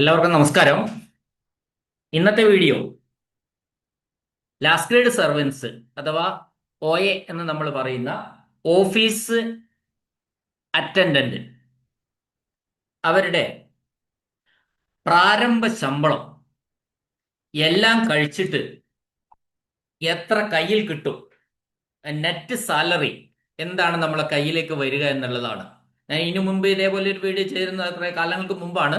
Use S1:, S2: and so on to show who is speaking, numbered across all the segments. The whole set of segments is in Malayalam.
S1: എല്ലാവർക്കും നമസ്കാരം. ഇന്നത്തെ വീഡിയോ ലാസ്റ്റ് ഗ്രേഡ് സർവൻസ് അഥവാ ഒ എ എന്ന് നമ്മൾ പറയുന്ന ഓഫീസ് അറ്റൻഡന്റ് അവരുടെ പ്രാരംഭ ശമ്പളം എല്ലാം കഴിച്ചിട്ട് എത്ര കയ്യിൽ കിട്ടും? നെറ്റ് സാലറി എന്താണ് നമ്മളെ കയ്യിലേക്ക് വരിക എന്നുള്ളതാണ്. ഞാൻ ഇതിനു മുമ്പ് ഇതേപോലെ ഒരു വീഡിയോ ചെയ്തിരുന്നത് അത്ര കാലങ്ങൾക്ക് മുമ്പാണ്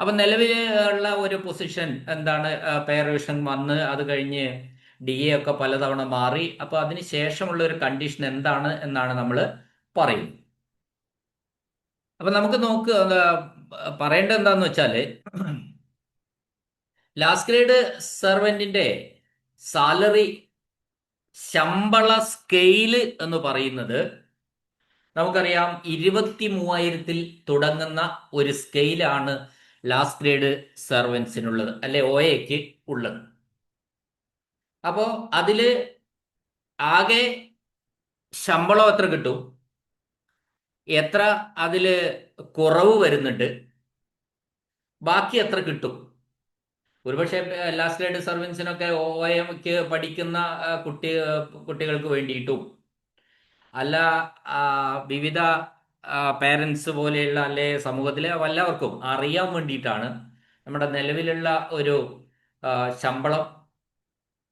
S1: അപ്പൊ നിലവിലുള്ള ഒരു പൊസിഷൻ എന്താണ്? പേർ റിവിഷൻ വന്ന് അത് കഴിഞ്ഞ് ഡി എ ഒക്കെ പലതവണ മാറി. അപ്പൊ അതിന് ശേഷമുള്ള ഒരു കണ്ടീഷൻ എന്താണ് എന്നാണ് നമ്മൾ പറയുന്നത്. അപ്പൊ നമുക്ക് നോക്ക് പറയേണ്ടത് എന്താന്ന് വെച്ചാൽ ലാസ്റ്റ് ഗ്രേഡ് സെർവന്റിന്റെ സാലറി ശമ്പള സ്കെയിൽ എന്ന് പറയുന്നത് നമുക്കറിയാം ഇരുപത്തി മൂവായിരത്തിൽ തുടങ്ങുന്ന ഒരു സ്കെയിലാണ് ലാസ്റ്റ് ഗ്രേഡ് സെർവൻസിനുള്ളത് അല്ലെ ഒ എക്ക് ഉള്ളത്. അപ്പോ അതിൽ ആകെ ശമ്പളം എത്ര കിട്ടും? എത്ര അതിൽ കുറവ് വരുന്നുണ്ട്? ബാക്കി എത്ര കിട്ടും? ഒരുപക്ഷെ ലാസ്റ്റ് ഗ്രേഡ് സർവീസിനൊക്കെ ഒ എംക്ക് പഠിക്കുന്ന കുട്ടി കുട്ടികൾക്ക് വേണ്ടിയിട്ടും. അല്ല വിവിധ പേരൻസ് പോലെയുള്ള അല്ലെ സമൂഹത്തിലെ എല്ലാവർക്കും അറിയാൻ വേണ്ടിയിട്ടാണ് നമ്മുടെ നിലവിലുള്ള ഒരു ശമ്പളം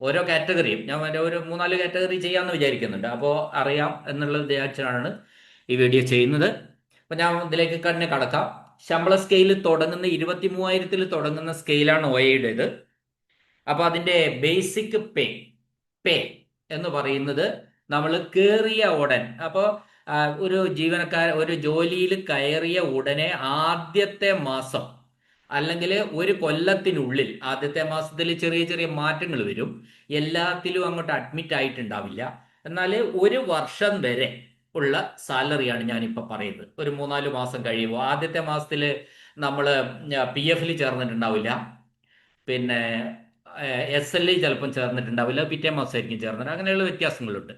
S1: ഓരോ കാറ്റഗറിയും. ഞാൻ ഒരു മൂന്നാൽ കാറ്റഗറി ചെയ്യാമെന്ന് വിചാരിക്കുന്നുണ്ട്. അപ്പോൾ അറിയാം എന്നുള്ള വിചാരിച്ചാണ് ഈ വീഡിയോ ചെയ്യുന്നത്. അപ്പോൾ ഞാൻ ഇതിലേക്ക് തന്നെ കടക്കാം. ശമ്പള സ്കെയിൽ തുടങ്ങുന്ന ഇരുപത്തി മൂവായിരത്തിൽ തുടങ്ങുന്ന സ്കെയിലാണ് ഒയയുടേത് അപ്പോൾ അതിന്റെ ബേസിക് പേ പേ എന്ന് പറയുന്നത് നമ്മൾ കയറിയ ഉടൻ അപ്പോൾ ഒരു ജീവനക്കാരൻ ഒരു ജോലിയിൽ കയറിയ ഉടനെ ആദ്യത്തെ മാസം അല്ലെങ്കിൽ ഒരു കൊല്ലത്തിനുള്ളിൽ ആദ്യത്തെ മാസത്തിൽ ചെറിയ ചെറിയ മാറ്റങ്ങൾ വരും. എല്ലാത്തിലും അങ്ങോട്ട് അഡ്മിറ്റ് ആയിട്ടുണ്ടാവില്ല. എന്നാൽ ഒരു വർഷം വരെ ഉള്ള സാലറിയാണ് ഞാനിപ്പോൾ പറയുന്നത്. ഒരു മൂന്നാൽ മാസം കഴിയുമ്പോൾ ആദ്യത്തെ മാസത്തിൽ നമ്മൾ പി എഫിൽ ചേർന്നിട്ടുണ്ടാവില്ല. പിന്നെ എസ് എൽ ഇ ചിലപ്പം ചേർന്നിട്ടുണ്ടാവില്ല. പിറ്റേ മാസമായിരിക്കും ചേർന്നിട്ട് അങ്ങനെയുള്ള വ്യത്യാസങ്ങളുണ്ട്.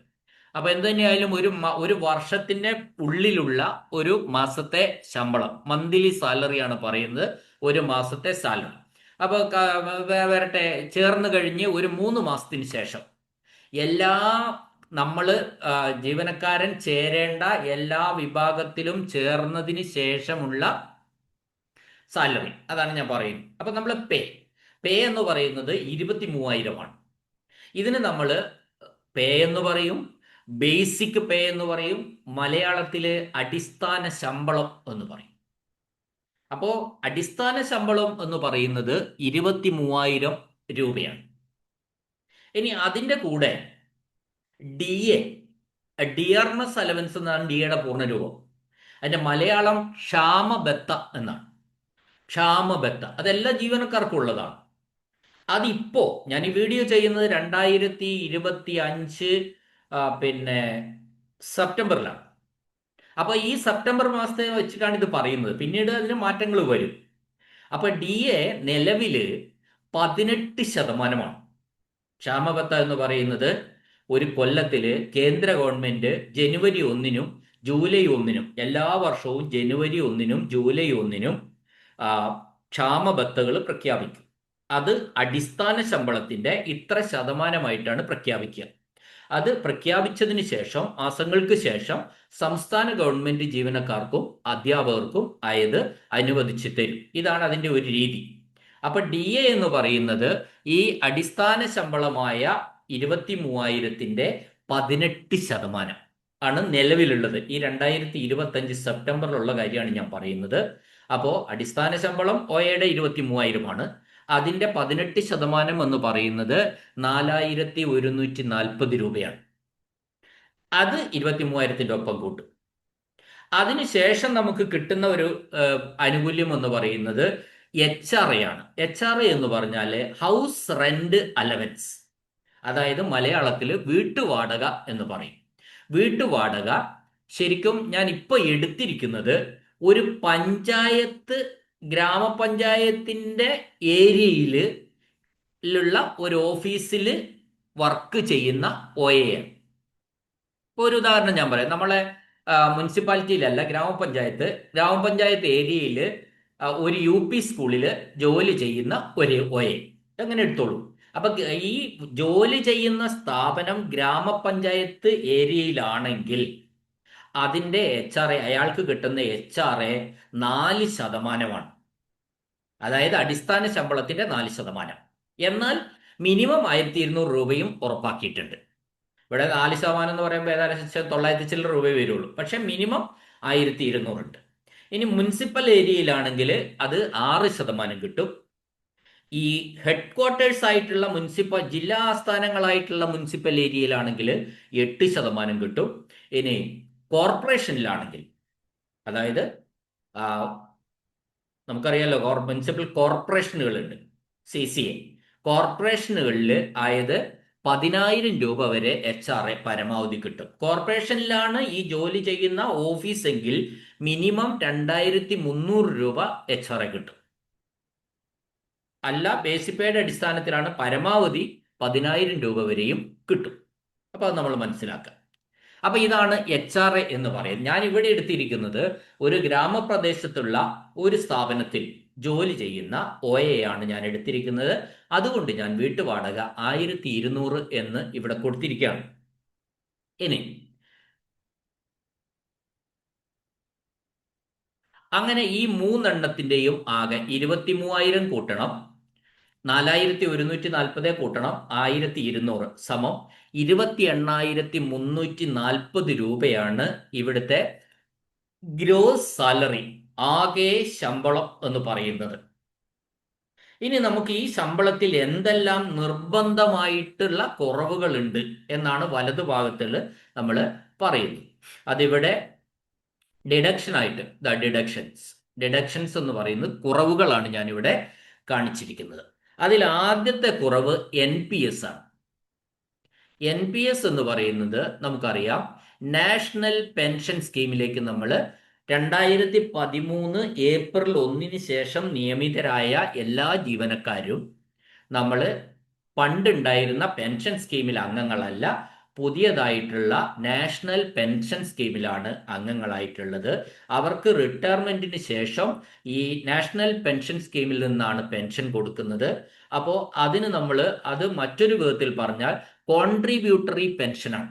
S1: അപ്പൊ എന്ത് തന്നെയായാലും ഒരു ഒരു വർഷത്തിന്റെ ഉള്ളിലുള്ള ഒരു മാസത്തെ ശമ്പളം മന്ത്ലി സാലറിയാണ് പറയുന്നത് ഒരു മാസത്തെ സാലറി അപ്പൊ വരട്ടെ ചേർന്ന് കഴിഞ്ഞ് ഒരു മൂന്ന് മാസത്തിന് ശേഷം എല്ലാ നമ്മൾ ജീവനക്കാരൻ ചേരേണ്ട എല്ലാ വിഭാഗത്തിലും ചേർന്നതിന് ശേഷമുള്ള സാലറി അതാണ് ഞാൻ പറയുന്നത്. അപ്പൊ നമ്മൾ പേ. പേ എന്ന് പറയുന്നത് ഇരുപത്തി മൂവായിരമാണ് ഇതിന് നമ്മൾ പേ എന്ന് പറയും ബേസിക് പേ എന്ന് പറയും മലയാളത്തിലെ അടിസ്ഥാന ശമ്പളം എന്ന് പറയും. അപ്പോ അടിസ്ഥാന ശമ്പളം എന്ന് പറയുന്നത് ഇരുപത്തി മൂവായിരം രൂപയാണ്. ഇനി അതിന്റെ കൂടെ ഡി എ ഡിയർനസ് അലവൻസ് എന്നാണ് ഡി എയുടെ പൂർണരൂപം. അതിന്റെ മലയാളം ക്ഷാമബത്ത എന്നാണ്. ക്ഷാമബത്ത അതെല്ലാ ജീവനക്കാർക്കും ഉള്ളതാണ്. അതിപ്പോ ഞാൻ ഈ വീഡിയോ ചെയ്യുന്നത് രണ്ടായിരത്തി ഇരുപത്തി അഞ്ച് പിന്നെ സെപ്റ്റംബറിലാണ്. അപ്പോൾ ഈ സെപ്റ്റംബർ മാസത്തെ വെച്ചിട്ടാണ് ഇത് പറയുന്നത്. പിന്നീട് അതിന് മാറ്റങ്ങൾ വരും. അപ്പൊ ഡി എ നിലവിൽ പതിനെട്ട് ശതമാനമാണ്. ക്ഷാമബത്ത എന്ന് പറയുന്നത് ഒരു കൊല്ലത്തിൽ കേന്ദ്ര ഗവൺമെന്റ് ജനുവരി ഒന്നിനും ജൂലൈ ഒന്നിനും എല്ലാ വർഷവും ജനുവരി ഒന്നിനും ജൂലൈ ഒന്നിനും ക്ഷാമബത്തകൾ പ്രഖ്യാപിക്കും. അത് അടിസ്ഥാന ശമ്പളത്തിന്റെ ഇത്ര ശതമാനമായിട്ടാണ് പ്രഖ്യാപിക്കുക. അത് പ്രഖ്യാപിച്ചതിന് ശേഷം മാസങ്ങൾക്ക് ശേഷം സംസ്ഥാന ഗവൺമെന്റ് ജീവനക്കാർക്കും അധ്യാപകർക്കും ആയത് അനുവദിച്ചു തരും. ഇതാണ് അതിന്റെ ഒരു രീതി. അപ്പൊ ഡി എ എന്ന് പറയുന്നത് ഈ അടിസ്ഥാന ശമ്പളമായ ഇരുപത്തി മൂവായിരത്തിന്റെ പതിനെട്ട് ശതമാനം ആണ് നിലവിലുള്ളത്. ഈ രണ്ടായിരത്തി ഇരുപത്തി അഞ്ച് സെപ്റ്റംബറിലുള്ള കാര്യമാണ് ഞാൻ പറയുന്നത്. അപ്പോ അടിസ്ഥാന ശമ്പളം ഒയുടെ ഇരുപത്തി മൂവായിരമാണ് അതിന്റെ പതിനെട്ട് ശതമാനം എന്ന് പറയുന്നത് നാലായിരത്തി ഒരുന്നൂറ്റി നാൽപ്പത് രൂപയാണ്. അത് ഇരുപത്തി മൂവായിരത്തിന്റെ ഒപ്പം കൂട്ടും. അതിനുശേഷം നമുക്ക് കിട്ടുന്ന ഒരു ആനുകൂല്യം എന്ന് പറയുന്നത് എച്ച് ആർ എ ആണ്. എച്ച് ആർ എ എന്ന് പറഞ്ഞാൽ ഹൗസ് റെന്റ് അലവൻസ്. അതായത് മലയാളത്തിൽ വീട്ടുവാടക എന്ന് പറയും. വീട്ടുവാടക ശരിക്കും ഞാൻ ഇപ്പൊ എടുത്തിരിക്കുന്നത് ഒരു പഞ്ചായത്ത് ഗ്രാമപഞ്ചായത്തിന്റെ ഏരിയയിൽ ഉള്ള ഒരു ഓഫീസിൽ വർക്ക് ചെയ്യുന്ന ഒ എ ഒരു ഉദാഹരണം ഞാൻ പറയാം. നമ്മളെ മുനിസിപ്പാലിറ്റിയിലല്ല ഗ്രാമപഞ്ചായത്ത്. ഗ്രാമപഞ്ചായത്ത് ഏരിയയിൽ ഒരു യു പി സ്കൂളിൽ ജോലി ചെയ്യുന്ന ഒരു ഒ എ അങ്ങനെ എടുത്തോളൂ. അപ്പൊ ഈ ജോലി ചെയ്യുന്ന സ്ഥാപനം ഗ്രാമപഞ്ചായത്ത് ഏരിയയിലാണെങ്കിൽ അതിന്റെ എച്ച് ആർ എ അയാൾക്ക് കിട്ടുന്ന എച്ച് ആർ എ നാല് ശതമാനമാണ്. അതായത് അടിസ്ഥാന ശമ്പളത്തിന്റെ നാല് ശതമാനം. എന്നാൽ മിനിമം ആയിരത്തി ഇരുന്നൂറ് രൂപയും ഉറപ്പാക്കിയിട്ടുണ്ട്. ഇവിടെ നാല് ശതമാനം എന്ന് പറയുമ്പോൾ ഏതായാലും തൊള്ളായിരത്തി ചില്ലർ രൂപയെ വരുള്ളൂ. പക്ഷെ മിനിമം ആയിരത്തി ഇരുന്നൂറുണ്ട് ഇനി മുനിസിപ്പൽ ഏരിയയിലാണെങ്കിൽ അത് ആറ് ശതമാനം കിട്ടും. ഈ ഹെഡ് ക്വാർട്ടേഴ്സ് ആയിട്ടുള്ള മുനിസിപ്പൽ ജില്ലാ ആസ്ഥാനങ്ങളായിട്ടുള്ള മുനിസിപ്പൽ ഏരിയയിലാണെങ്കിൽ എട്ട് ശതമാനം കിട്ടും. ഇനി കോർപ്പറേഷനിലാണെങ്കിൽ അതായത് നമുക്കറിയാലോ മുനിസിപ്പൽ കോർപ്പറേഷനുകളുണ്ട് സി സി എ കോർപ്പറേഷനുകളിൽ ആയത് പതിനായിരം രൂപ വരെ എച്ച് ആർ എ പരമാവധി കിട്ടും. കോർപ്പറേഷനിലാണ് ഈ ജോലി ചെയ്യുന്ന ഓഫീസെങ്കിൽ മിനിമം രണ്ടായിരത്തി മുന്നൂറ് രൂപ എച്ച് ആർ എ കിട്ടും. അല്ല ബേസിപ്പേയുടെ അടിസ്ഥാനത്തിലാണ് പരമാവധി പതിനായിരം രൂപ വരെയും കിട്ടും. അപ്പൊ അത് നമ്മൾ മനസ്സിലാക്കുക അപ്പൊ ഇതാണ് എച്ച് ആർ എ എന്ന് പറയുന്നത്. ഞാൻ ഇവിടെ എടുത്തിരിക്കുന്നത് ഒരു ഗ്രാമപ്രദേശത്തുള്ള ഒരു സ്ഥാപനത്തിൽ ജോലി ചെയ്യുന്ന ഒ ആണ് ഞാൻ എടുത്തിരിക്കുന്നത്. അതുകൊണ്ട് ഞാൻ വീട്ടുവാടക ആയിരത്തി ഇരുന്നൂറ് എന്ന് ഇവിടെ കൊടുത്തിരിക്കുകയാണ്. ഇനി അങ്ങനെ ഈ മൂന്നെണ്ണത്തിന്റെയും ആകെ ഇരുപത്തി മൂവായിരം കൂട്ടണം. നാലായിരത്തി ഒരുന്നൂറ്റി നാൽപ്പത് കൂട്ടണം. ആയിരത്തി ഇരുന്നൂറ് സമം ഇരുപത്തി എണ്ണായിരത്തി മുന്നൂറ്റി നാൽപ്പത് രൂപയാണ് ഇവിടുത്തെ ഗ്രോസ് സാലറി ആകെ ശമ്പളം എന്ന് പറയുന്നത്. ഇനി നമുക്ക് ഈ ശമ്പളത്തിൽ എന്തെല്ലാം നിർബന്ധമായിട്ടുള്ള കുറവുകളുണ്ട് എന്നാണ് വലതുഭാഗത്തിൽ നമ്മൾ പറയുന്നത്. അതിവിടെ ഡിഡക്ഷൻ ആയിട്ട് ദ ഡിഡക്ഷൻസ് ഡിഡക്ഷൻസ് എന്ന് പറയുന്നത് കുറവുകളാണ് ഞാനിവിടെ കാണിച്ചിരിക്കുന്നത്. അതിൽ ആദ്യത്തെ കുറവ് എൻ പി എസ് ആണ്. എൻ പി എസ് എന്ന് പറയുന്നത് നമുക്കറിയാം. നാഷണൽ പെൻഷൻ സ്കീമിലേക്ക് നമ്മൾ രണ്ടായിരത്തി പതിമൂന്ന് ഏപ്രിൽ ഒന്നിന് ശേഷം നിയമിതരായ എല്ലാ ജീവനക്കാരും നമ്മൾ പണ്ടുണ്ടായിരുന്ന പെൻഷൻ സ്കീമിൽ അംഗങ്ങളല്ല പുതിയതായിട്ടുള്ള നാഷണൽ പെൻഷൻ സ്കീമിലാണ് അംഗങ്ങളായിട്ടുള്ളത്. അവർക്ക് റിട്ടയർമെന്റിന് ശേഷം ഈ നാഷണൽ പെൻഷൻ സ്കീമിൽ നിന്നാണ് പെൻഷൻ കൊടുക്കുന്നത്. അപ്പോൾ അതിന് നമ്മൾ അത് മറ്റൊരു വിധത്തിൽ പറഞ്ഞാൽ കോൺട്രിബ്യൂട്ടറി പെൻഷനാണ്.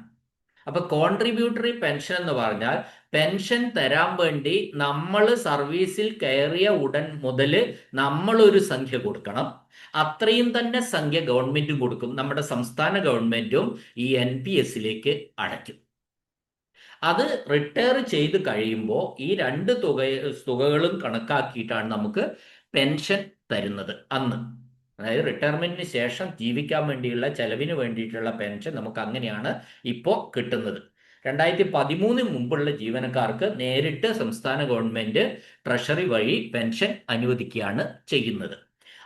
S1: അപ്പൊ കോൺട്രിബ്യൂട്ടറി പെൻഷൻ എന്ന് പറഞ്ഞാൽ പെൻഷൻ തരാൻ വേണ്ടി നമ്മൾ സർവീസിൽ കയറിയ ഉടൻ മുതൽ നമ്മൾ ഒരു സംഖ്യ കൊടുക്കണം. അത്രയും തന്നെ സംഖ്യ ഗവൺമെന്റും കൊടുക്കും. നമ്മുടെ സംസ്ഥാന ഗവൺമെന്റും ഈ എൻ പി എസിലേക്ക് അടയ്ക്കും. അത് റിട്ടയർ ചെയ്ത് കഴിയുമ്പോൾ ഈ രണ്ട് തുക തുകകളും കണക്കാക്കിയിട്ടാണ് നമുക്ക് പെൻഷൻ തരുന്നത് അന്ന്. അതായത് റിട്ടയർമെന്റിന് ശേഷം ജീവിക്കാൻ വേണ്ടിയുള്ള ചെലവിന് വേണ്ടിയിട്ടുള്ള പെൻഷൻ നമുക്ക് അങ്ങനെയാണ് ഇപ്പോൾ കിട്ടുന്നത്. രണ്ടായിരത്തി പതിമൂന്നിന് മുമ്പുള്ള ജീവനക്കാർക്ക് നേരിട്ട് സംസ്ഥാന ഗവൺമെന്റ് ട്രഷറി വഴി പെൻഷൻ അനുവദിക്കുകയാണ് ചെയ്യുന്നത്.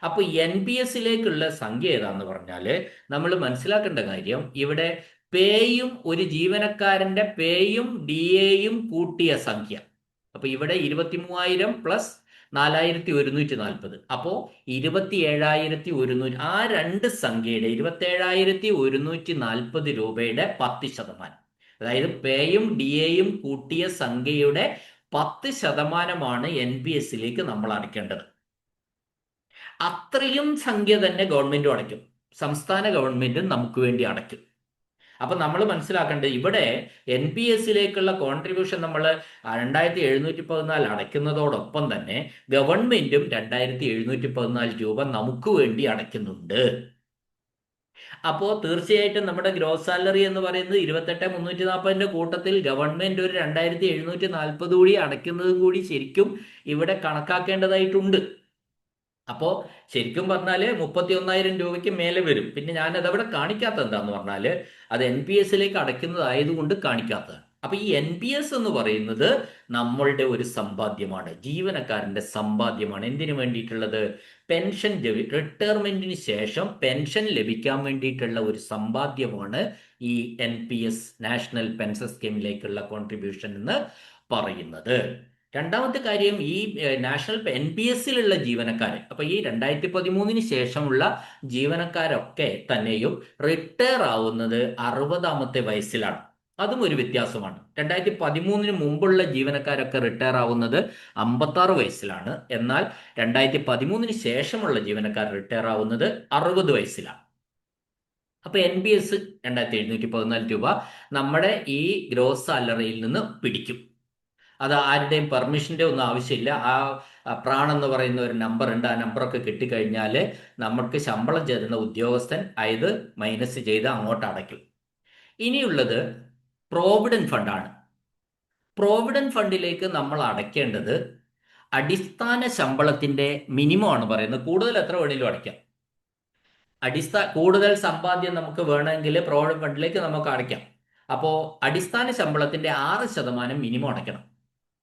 S1: അപ്പോൾ എൻ പി എസിലേക്കുള്ള സംഖ്യ ഏതാന്ന് പറഞ്ഞാൽ നമ്മൾ മനസ്സിലാക്കേണ്ട കാര്യം ഇവിടെ പേയും ഒരു ജീവനക്കാരന്റെ പേയും ഡി എയും കൂട്ടിയ സംഖ്യ. അപ്പൊ ഇവിടെ ഇരുപത്തി മൂവായിരം പ്ലസ് നാലായിരത്തി ഒരുന്നൂറ്റി നാൽപ്പത് അപ്പോ ഇരുപത്തി ഏഴായിരത്തി ഒരുന്നൂറ്റി ആ രണ്ട് സംഖ്യയുടെ ഇരുപത്തി ഏഴായിരത്തി ഒരുന്നൂറ്റി നാൽപ്പത് രൂപയുടെ പത്ത് ശതമാനം. അതായത് പേയും ഡി എയും കൂട്ടിയ സംഖ്യയുടെ പത്ത് ശതമാനമാണ് എൻ പി എസിലേക്ക് നമ്മൾ അടയ്ക്കേണ്ടത്. അത്രയും സംഖ്യ തന്നെ ഗവൺമെന്റും അടയ്ക്കും. സംസ്ഥാന ഗവൺമെന്റും നമുക്ക് വേണ്ടി അടയ്ക്കും. അപ്പൊ നമ്മൾ മനസ്സിലാക്കേണ്ടത് ഇവിടെ എൻ പി എസിലേക്കുള്ള കോൺട്രിബ്യൂഷൻ നമ്മൾ രണ്ടായിരത്തി എഴുന്നൂറ്റി പതിനാല് അടയ്ക്കുന്നതോടൊപ്പം തന്നെ ഗവൺമെന്റും രണ്ടായിരത്തി എഴുന്നൂറ്റി പതിനാല് രൂപ നമുക്ക് വേണ്ടി അടയ്ക്കുന്നുണ്ട്. അപ്പോൾ തീർച്ചയായിട്ടും നമ്മുടെ ഗ്രോസ് സാലറി എന്ന് പറയുന്നത് ഇരുപത്തെട്ട് മുന്നൂറ്റി നാൽപ്പതിന്റെ കൂട്ടത്തിൽ ഗവൺമെന്റ് ഒരു രണ്ടായിരത്തി എഴുന്നൂറ്റി നാൽപ്പത് കൂടി അടയ്ക്കുന്നതും കൂടി ശരിക്കും ഇവിടെ കണക്കാക്കേണ്ടതായിട്ടുണ്ട്. അപ്പോ ശരിക്കും പറഞ്ഞാൽ മുപ്പത്തി ഒന്നായിരം രൂപയ്ക്ക് മേലെ വരും. പിന്നെ ഞാൻ അവിടെ കാണിക്കാത്ത എന്താന്ന് പറഞ്ഞാൽ അത് എൻ പി എസിലേക്ക് അടയ്ക്കുന്നതായതുകൊണ്ട് കാണിക്കാത്തതാണ്. അപ്പൊ ഈ എൻ പി എസ് എന്ന് പറയുന്നത് നമ്മളുടെ ഒരു സമ്പാദ്യമാണ്. ജീവനക്കാരന്റെ സമ്പാദ്യമാണ്. എന്തിനു വേണ്ടിയിട്ടുള്ളത്? പെൻഷൻ റിട്ടയർമെന്റിന് ശേഷം പെൻഷൻ ലഭിക്കാൻ വേണ്ടിയിട്ടുള്ള ഒരു സമ്പാദ്യമാണ് ഈ N P S national pension സ്കീമിലേക്കുള്ള contribution എന്ന് പറയുന്നത്. രണ്ടാമത്തെ കാര്യം ഈ നാഷണൽ എൻ പി എസിലുള്ള ജീവനക്കാർ അപ്പൊ ഈ രണ്ടായിരത്തി പതിമൂന്നിന് ശേഷമുള്ള ജീവനക്കാരൊക്കെ തന്നെയും റിട്ടയർ ആവുന്നത് അറുപതാമത്തെ വയസ്സിലാണ്. അതും ഒരു വ്യത്യാസമാണ്. രണ്ടായിരത്തി പതിമൂന്നിന് മുമ്പുള്ള ജീവനക്കാരൊക്കെ റിട്ടയർ ആവുന്നത് അമ്പത്താറ് വയസ്സിലാണ്. എന്നാൽ രണ്ടായിരത്തി പതിമൂന്നിന് ശേഷമുള്ള ജീവനക്കാർ റിട്ടയർ ആവുന്നത് അറുപത് വയസ്സിലാണ്. അപ്പൊ എൻ ബി എസ് രണ്ടായിരത്തി എഴുന്നൂറ്റി പതിനാല് രൂപ നമ്മുടെ ഈ ഗ്രോസ് സാലറിയിൽ നിന്ന് പിടിക്കും. അത് ആരുടെയും പെർമിഷന്റെ ഒന്നും ആവശ്യമില്ല. ആ പ്രാൺ എന്ന് പറയുന്ന ഒരു നമ്പർ ഉണ്ട്. ആ നമ്പറൊക്കെ കിട്ടിക്കഴിഞ്ഞാൽ നമുക്ക് ശമ്പളം ചേരുന്ന ഉദ്യോഗസ്ഥൻ അത് മൈനസ് ചെയ്ത് അങ്ങോട്ട് അടയ്ക്കും. ഇനിയുള്ളത് പ്രോവിഡന്റ് ഫണ്ടാണ് പ്രോവിഡന്റ് ഫണ്ടിലേക്ക് നമ്മൾ അടയ്ക്കേണ്ടത് അടിസ്ഥാന ശമ്പളത്തിന്റെ മിനിമം ആണ് പറയുന്നത്. കൂടുതൽ എത്ര വേണമെങ്കിലും അടയ്ക്കാം. അടിസ്ഥാന കൂടുതൽ സമ്പാദ്യം നമുക്ക് വേണമെങ്കിൽ പ്രോവിഡന്റ് ഫണ്ടിലേക്ക് നമുക്ക് അടയ്ക്കാം. അപ്പോൾ അടിസ്ഥാന ശമ്പളത്തിന്റെ ആറ് ശതമാനം മിനിമം അടയ്ക്കണം.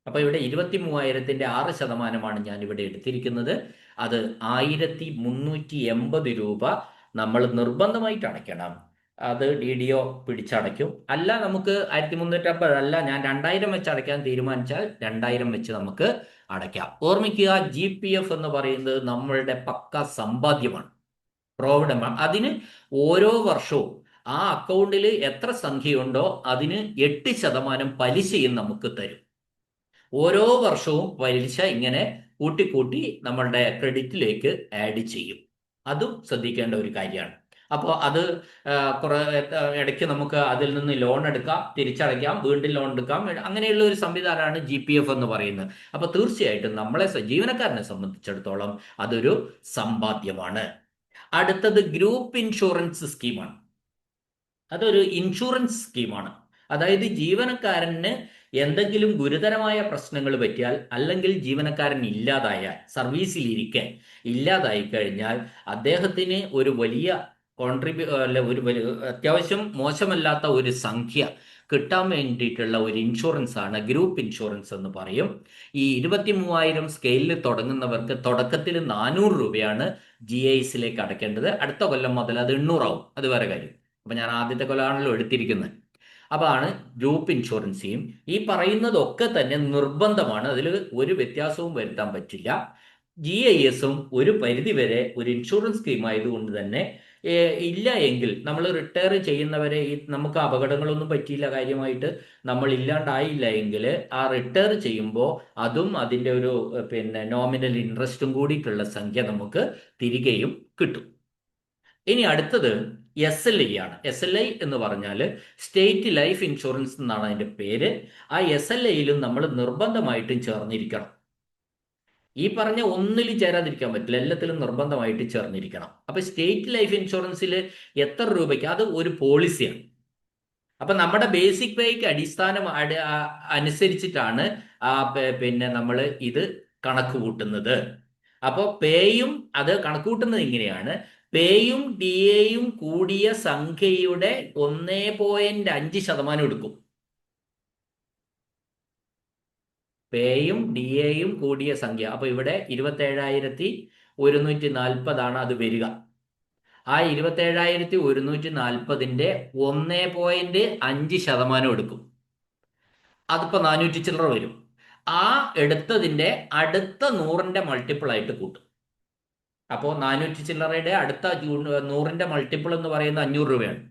S1: അപ്പോൾ ഇവിടെ ഇരുപത്തി മൂവായിരത്തിന്റെ ആറ് ശതമാനമാണ് ഞാൻ ഇവിടെ എടുത്തിരിക്കുന്നത്. അത് ആയിരത്തി മുന്നൂറ്റി എൺപത് രൂപ നമ്മൾ നിർബന്ധമായിട്ട് അടയ്ക്കണം. അത് ഡി ഡി ഒ പിടിച്ചടയ്ക്കും. അല്ല നമുക്ക് ആയിരത്തി മുന്നൂറ്റമ്പത് അല്ല ഞാൻ രണ്ടായിരം വെച്ച് അടയ്ക്കാൻ തീരുമാനിച്ചാൽ രണ്ടായിരം വെച്ച് നമുക്ക് അടയ്ക്കാം. ഓർമ്മിക്കുക ജി പി എഫ് എന്ന് പറയുന്നത് നമ്മളുടെ പക്ക സമ്പാദ്യമാണ്. പ്രോവിഡമാണ് അതിന് ഓരോ വർഷവും ആ അക്കൗണ്ടിൽ എത്ര സംഖ്യയുണ്ടോ അതിന് എട്ട് ശതമാനം പലിശയും നമുക്ക് തരും. ഓരോ വർഷവും പലിശ ഇങ്ങനെ കൂട്ടിക്കൂട്ടി നമ്മളുടെ ക്രെഡിറ്റിലേക്ക് ആഡ് ചെയ്യും. അതും ശ്രദ്ധിക്കേണ്ട ഒരു കാര്യമാണ്. അപ്പോൾ അത് കുറേ ഇടയ്ക്ക് നമുക്ക് അതിൽ നിന്ന് ലോൺ എടുക്കാം തിരിച്ചടയ്ക്കാം വീണ്ടും ലോൺ എടുക്കാം. അങ്ങനെയുള്ള ഒരു സംവിധാനമാണ് ജി പി എഫ് എന്ന് പറയുന്നത്. അപ്പോൾ തീർച്ചയായിട്ടും നമ്മളെ ജീവനക്കാരനെ സംബന്ധിച്ചിടത്തോളം അതൊരു സമ്പാദ്യമാണ്. അടുത്തത് ഗ്രൂപ്പ് ഇൻഷുറൻസ് സ്കീമാണ്. അതൊരു ഇൻഷുറൻസ് സ്കീമാണ്. അതായത് ജീവനക്കാരന് എന്തെങ്കിലും ഗുരുതരമായ പ്രശ്നങ്ങൾ പറ്റിയാൽ അല്ലെങ്കിൽ ജീവനക്കാരൻ ഇല്ലാതായാൽ സർവീസിലിരിക്കെ ഇല്ലാതായി കഴിഞ്ഞാൽ അദ്ദേഹത്തിന് ഒരു വലിയ കോൺട്രിബ്യൂ അല്ല ഒരു അത്യാവശ്യം മോശമല്ലാത്ത ഒരു സംഖ്യ കിട്ടാൻ വേണ്ടിയിട്ടുള്ള ഒരു ഇൻഷുറൻസ് ആണ് ഗ്രൂപ്പ് ഇൻഷുറൻസ് എന്ന് പറയും. ഈ ഇരുപത്തി മൂവായിരം സ്കെയിലിൽ തുടങ്ങുന്നവർക്ക് തുടക്കത്തിൽ നാനൂറ് രൂപയാണ് ജി ഐസിലേക്ക് അടയ്ക്കേണ്ടത്. അടുത്ത കൊല്ലം മുതൽ അത് എണ്ണൂറാവും. അത് വേറെ കാര്യം. അപ്പൊ ഞാൻ ആദ്യത്തെ കൊല്ലമാണല്ലോ എടുത്തിരിക്കുന്നത്. അതാണ് ഗ്രൂപ്പ് ഇൻഷുറൻസിയും ഈ പറയുന്നതൊക്കെ തന്നെ നിർബന്ധമാണ്. അതിൽ ഒരു വ്യത്യാസവും വരുത്താൻ പറ്റില്ല. ജി ഐ എസും ഒരു പരിധിവരെ ഒരു ഇൻഷുറൻസ് സ്കീം ആയതുകൊണ്ട് തന്നെ ഇല്ല എങ്കിൽ നമ്മൾ റിട്ടയർ ചെയ്യുന്നവരെ ഈ നമുക്ക് അപകടങ്ങളൊന്നും പറ്റിയില്ല കാര്യമായിട്ട്. നമ്മൾ ഇല്ലാണ്ടായില്ല എങ്കിൽ ആ റിട്ടയർ ചെയ്യുമ്പോൾ അതും അതിന്റെ ഒരു പിന്നെ നോമിനൽ ഇൻട്രസ്റ്റും കൂടിയിട്ടുള്ള സംഖ്യ നമുക്ക് തിരികെയും കിട്ടും. ഇനി അടുത്തത് എസ് എൽ ഐ ആണ്. എസ് എൽ ഐ എന്ന് പറഞ്ഞാൽ സ്റ്റേറ്റ് ലൈഫ് ഇൻഷുറൻസ് എന്നാണ് അതിന്റെ പേര്. ആ എസ് എൽ ഐയിലും നമ്മൾ നിർബന്ധമായിട്ടും ചേർന്നിരിക്കണം. ഈ പറഞ്ഞ ഒന്നിൽ ചേരാതിരിക്കാൻ പറ്റില്ല. എല്ലാത്തിലും നിർബന്ധമായിട്ട് ചേർന്നിരിക്കണം. അപ്പൊ സ്റ്റേറ്റ് ലൈഫ് ഇൻഷുറൻസിൽ എത്ര രൂപയ്ക്ക്? അത് ഒരു പോളിസിയാണ് അപ്പൊ നമ്മുടെ ബേസിക് പേയ്ക്ക് അടിസ്ഥാനം അനുസരിച്ചിട്ടാണ് പിന്നെ നമ്മൾ ഇത് കണക്ക് കൂട്ടുന്നത്. അപ്പോൾ പേയും അത് കണക്ക് കൂട്ടുന്നത് ഇങ്ങനെയാണ്. പേയും ഡി എയും കൂടിയ സംഖ്യയുടെ ഒന്നേ പോയിന്റ് അഞ്ച് ശതമാനം എടുക്കും. പേയും ഡി എയും കൂടിയ സംഖ്യ. അപ്പൊ ഇവിടെ ഇരുപത്തേഴായിരത്തി ഒരുന്നൂറ്റി നാൽപ്പതാണ് അത് വരിക. ആ ഇരുപത്തേഴായിരത്തി ഒരുന്നൂറ്റി നാൽപ്പതിന്റെ ഒന്നേ പോയിന്റ് അഞ്ച് ശതമാനം എടുക്കും. അതിപ്പോ നാനൂറ്റി ചില്ലറ വരും. ആ എടുത്തതിന്റെ അടുത്ത നൂറിന്റെ മൾട്ടിപ്പിൾ ആയിട്ട് കൂട്ടും. അപ്പോൾ നാനൂറ്റി ചില്ലറയുടെ അടുത്ത നൂറിന്റെ മൾട്ടിപ്പിൾ എന്ന് പറയുന്നത് അഞ്ഞൂറ് രൂപയാണ്.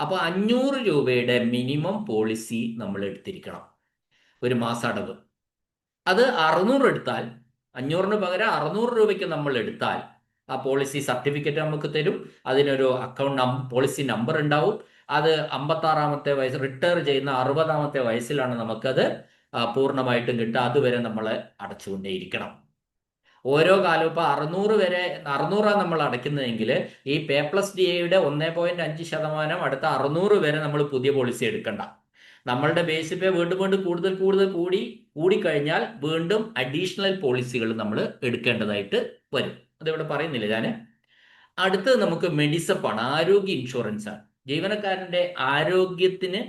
S1: അപ്പോൾ അഞ്ഞൂറ് രൂപയുടെ മിനിമം പോളിസി നമ്മൾ എടുത്തിരിക്കണം. ഒരു മാസടവ്. അത് അറുന്നൂറ് എടുത്താൽ അഞ്ഞൂറിന് പകരം അറുന്നൂറ് രൂപയ്ക്ക് നമ്മൾ എടുത്താൽ ആ പോളിസി സർട്ടിഫിക്കറ്റ് നമുക്ക് തരും. അതിനൊരു അക്കൗണ്ട് പോളിസി നമ്പർ ഉണ്ടാവും. അത് അമ്പത്താറാമത്തെ വയസ്സ് റിട്ടയർ ചെയ്യുന്ന അറുപതാമത്തെ വയസ്സിലാണ് നമുക്കത് പൂർണമായിട്ടും കിട്ടുക. അതുവരെ നമ്മൾ അടച്ചുകൊണ്ടേയിരിക്കണം. ഓരോ കാലവും ഇപ്പൊ അറുന്നൂറ് വരെ അറുന്നൂറാണ് നമ്മൾ അടയ്ക്കുന്നതെങ്കിൽ ഈ പേ പ്ലസ് ഡി എയുടെ ഒന്നേ പോയിന്റ് അഞ്ച് ശതമാനം അടുത്ത അറുന്നൂറ് വരെ നമ്മൾ പുതിയ പോളിസി എടുക്കണ്ട. നമ്മളുടെ ബേസ് പേ വീണ്ടും വീണ്ടും കൂടുതൽ കൂടുതൽ കൂടി കൂടിക്കഴിഞ്ഞാൽ വീണ്ടും അഡീഷണൽ പോളിസികൾ നമ്മൾ എടുക്കേണ്ടതായിട്ട് വരും. അതിവിടെ പറയുന്നില്ല ഞാൻ അടുത്തത് നമുക്ക് മെഡിസപ്പാണ് ആരോഗ്യ ഇൻഷുറൻസ് ആണ്. ജീവനക്കാരന്റെ ആരോഗ്യത്തിന്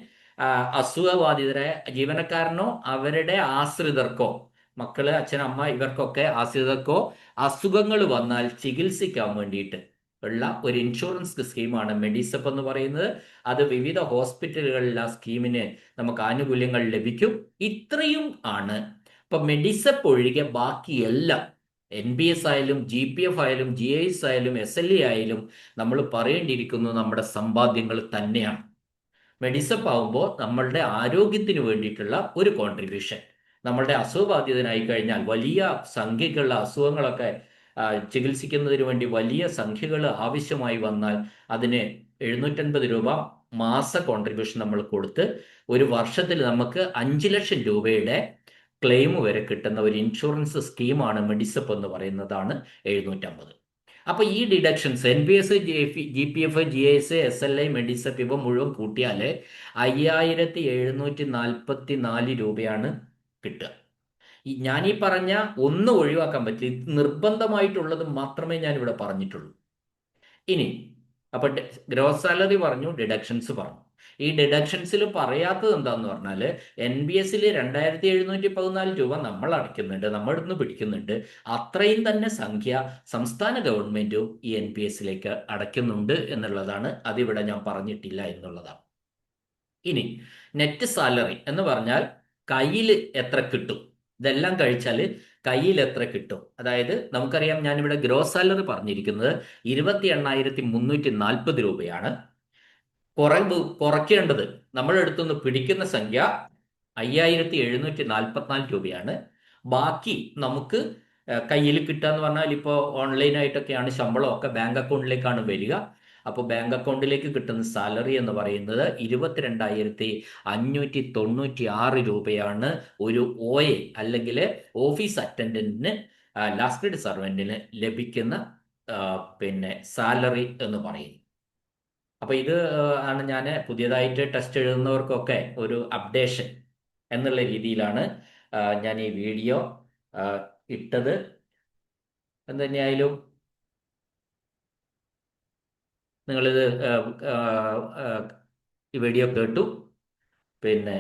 S1: അസുഖബാധിതരായ ജീവനക്കാരനോ അവരുടെ ആശ്രിതർക്കോ മക്കൾ അച്ഛൻ അമ്മ ഇവർക്കൊക്കെ ആശ്രിതർക്കോ അസുഖങ്ങൾ വന്നാൽ ചികിത്സിക്കാൻ വേണ്ടിയിട്ട് ഉള്ള ഒരു ഇൻഷുറൻസ് സ്കീമാണ് മെഡിസപ്പ് എന്ന് പറയുന്നത്. അത് വിവിധ ഹോസ്പിറ്റലുകളിൽ ആ സ്കീമിന് നമുക്ക് ആനുകൂല്യങ്ങൾ ലഭിക്കും. ഇത്രയും ആണ്. ഇപ്പൊ മെഡിസപ്പ് ഒഴികെ ബാക്കിയെല്ലാം എൻ ബി എസ് ആയാലും ജി പി എഫ് ആയാലും ജി എസ് ആയാലും എസ് എൽ ഇ ആയാലും നമ്മൾ പറയേണ്ടിയിരിക്കുന്നു നമ്മുടെ സമ്പാദ്യങ്ങൾ തന്നെയാണ്. മെഡിസപ്പ് ആവുമ്പോൾ നമ്മളുടെ ആരോഗ്യത്തിന് വേണ്ടിയിട്ടുള്ള ഒരു കോൺട്രിബ്യൂഷൻ നമ്മളുടെ അസുഖബാധിതനായി കഴിഞ്ഞാൽ വലിയ സംഖ്യകളുള്ള അസുഖങ്ങളൊക്കെ ചികിത്സിക്കുന്നതിന് വേണ്ടി വലിയ സംഖ്യകൾ ആവശ്യമായി വന്നാൽ അതിന് എഴുന്നൂറ്റൻപത് രൂപ മാസ കോൺട്രിബ്യൂഷൻ നമ്മൾ കൊടുത്ത് ഒരു വർഷത്തിൽ നമുക്ക് അഞ്ച് ലക്ഷം രൂപയുടെ ക്ലെയിം വരെ കിട്ടുന്ന ഒരു ഇൻഷുറൻസ് സ്കീമാണ് മെഡിസപ്പ് എന്ന് പറയുന്നതാണ് എഴുന്നൂറ്റമ്പത് അപ്പൊ ഈ deductions N P S G P F G S S L I MEDISEP ഇവ മുഴുവൻ കൂട്ടിയാൽ അയ്യായിരത്തി എഴുന്നൂറ്റി നാൽപ്പത്തി നാല് രൂപയാണ് കിട്ടുക. ഞാൻ ഈ പറഞ്ഞ ഒന്ന് ഒഴിവാക്കാൻ പറ്റില്ല. നിർബന്ധമായിട്ടുള്ളത് മാത്രമേ ഞാൻ ഇവിടെ പറഞ്ഞിട്ടുള്ളൂ. ഇനി അപ്പൊ ഗ്രോസ് സാലറി പറഞ്ഞു ഡിഡക്ഷൻസ് പറഞ്ഞു. ഈ ഡിഡക്ഷൻസിൽ പറയാത്തത് എന്താന്ന് പറഞ്ഞാൽ എൻ ബി എസിൽ രണ്ടായിരത്തി എഴുന്നൂറ്റി പതിനാല് രൂപ നമ്മൾ അടയ്ക്കുന്നുണ്ട് നമ്മൾ ഇന്ന് പിടിക്കുന്നുണ്ട്. അത്രയും തന്നെ സംഖ്യ സംസ്ഥാന ഗവൺമെന്റും ഈ എൻ പി എസിലേക്ക് അടയ്ക്കുന്നുണ്ട് എന്നുള്ളതാണ് അതിവിടെ ഞാൻ പറഞ്ഞിട്ടില്ല എന്നുള്ളതാണ്. ഇനി നെറ്റ് സാലറി എന്ന് പറഞ്ഞാൽ കയ്യിൽ എത്ര കിട്ടും? ഇതെല്ലാം കഴിച്ചാൽ കയ്യിൽ എത്ര കിട്ടും? അതായത് നമുക്കറിയാം ഞാനിവിടെ ഗ്രോസ് സാലറി പറഞ്ഞിരിക്കുന്നത് ഇരുപത്തി എണ്ണായിരത്തി മുന്നൂറ്റി നാൽപ്പത് രൂപയാണ്. കുറവ് കുറയ്ക്കേണ്ടത് നമ്മളെടുത്തുനിന്ന് പിടിക്കുന്ന സംഖ്യ അയ്യായിരത്തി എഴുന്നൂറ്റി നാൽപ്പത്തിനാല് രൂപയാണ്. ബാക്കി നമുക്ക് കയ്യിൽ കിട്ടുക എന്ന് പറഞ്ഞാൽ ഇപ്പോൾ ഓൺലൈനായിട്ടൊക്കെയാണ് ശമ്പളമൊക്കെ ബാങ്ക് അക്കൗണ്ടിലേക്കാണ് വരിക. അപ്പോൾ ബാങ്ക് അക്കൗണ്ടിലേക്ക് കിട്ടുന്ന സാലറി എന്ന് പറയുന്നത് ഇരുപത്തിരണ്ടായിരത്തി അഞ്ഞൂറ്റി തൊണ്ണൂറ്റി ആറ് രൂപയാണ് ഒരു ഒ എ അല്ലെങ്കിൽ ഓഫീസ് അറ്റൻഡന്റിന് ലാസ്റ്റ് ഗ്രേഡ് സർവന്റിന് ലഭിക്കുന്ന പിന്നെ സാലറി എന്ന് പറയും. അപ്പൊ ഇത് ആണ് ഞാൻ പുതിയതായിട്ട് ടെസ്റ്റ് എഴുതുന്നവർക്കൊക്കെ ഒരു അപ്ഡേഷൻ എന്നുള്ള രീതിയിലാണ് ഞാൻ ഈ വീഡിയോ ഇട്ടത്. എന്തു തന്നെയായാലും നിങ്ങളിത് ഈ വീഡിയോ കേട്ടു. പിന്നെ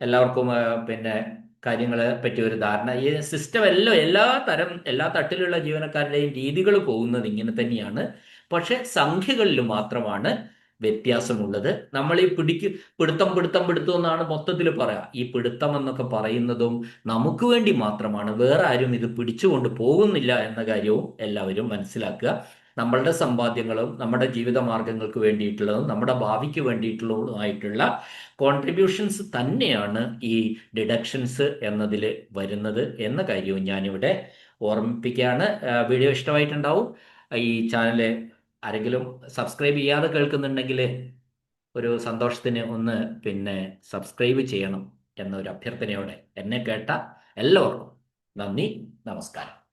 S1: എല്ലാവർക്കും പിന്നെ കാര്യങ്ങളെ പറ്റി ഒരു ധാരണ. ഈ സിസ്റ്റം എല്ലാം എല്ലാ തരം എല്ലാ തട്ടിലുള്ള ജീവനക്കാരുടെയും രീതികൾ പോകുന്നത് ഇങ്ങനെ തന്നെയാണ്. പക്ഷെ സംഖ്യകളിൽ മാത്രമാണ് വ്യത്യാസമുള്ളത്. നമ്മൾ ഈ പിടിക്ക് പിടുത്തം പിടുത്തം പിടുത്തം എന്നാണ് മൊത്തത്തിൽ പറയാം. ഈ പിടുത്തം എന്നൊക്കെ പറയുന്നതും നമുക്ക് വേണ്ടി മാത്രമാണ്. വേറെ ആരും ഇത് പിടിച്ചുകൊണ്ട് പോകുന്നില്ല എന്ന കാര്യവും എല്ലാവരും മനസ്സിലാക്കുക. നമ്മളുടെ സമ്പാദ്യങ്ങളും നമ്മുടെ ജീവിത മാർഗങ്ങൾക്ക് വേണ്ടിയിട്ടുള്ളതും നമ്മുടെ ഭാവിക്ക് വേണ്ടിയിട്ടുള്ളതുമായിട്ടുള്ള കോൺട്രിബ്യൂഷൻസ് തന്നെയാണ് ഈ ഡിഡക്ഷൻസ് എന്നതിൽ വരുന്നത് എന്ന കാര്യവും ഞാനിവിടെ ഓർമ്മിപ്പിക്കുകയാണ്. വീഡിയോ ഇഷ്ടമായിട്ടുണ്ടാവും. ഈ ചാനൽ ആരെങ്കിലും സബ്സ്ക്രൈബ് ചെയ്യാതെ കേൾക്കുന്നുണ്ടെങ്കിൽ ഒരു സന്തോഷത്തിന് ഒന്ന് പിന്നെ സബ്സ്ക്രൈബ് ചെയ്യണം എന്നൊരു അഭ്യർത്ഥനയോടെ എന്നെ കേട്ട എല്ലാവർക്കും നന്ദി നമസ്കാരം.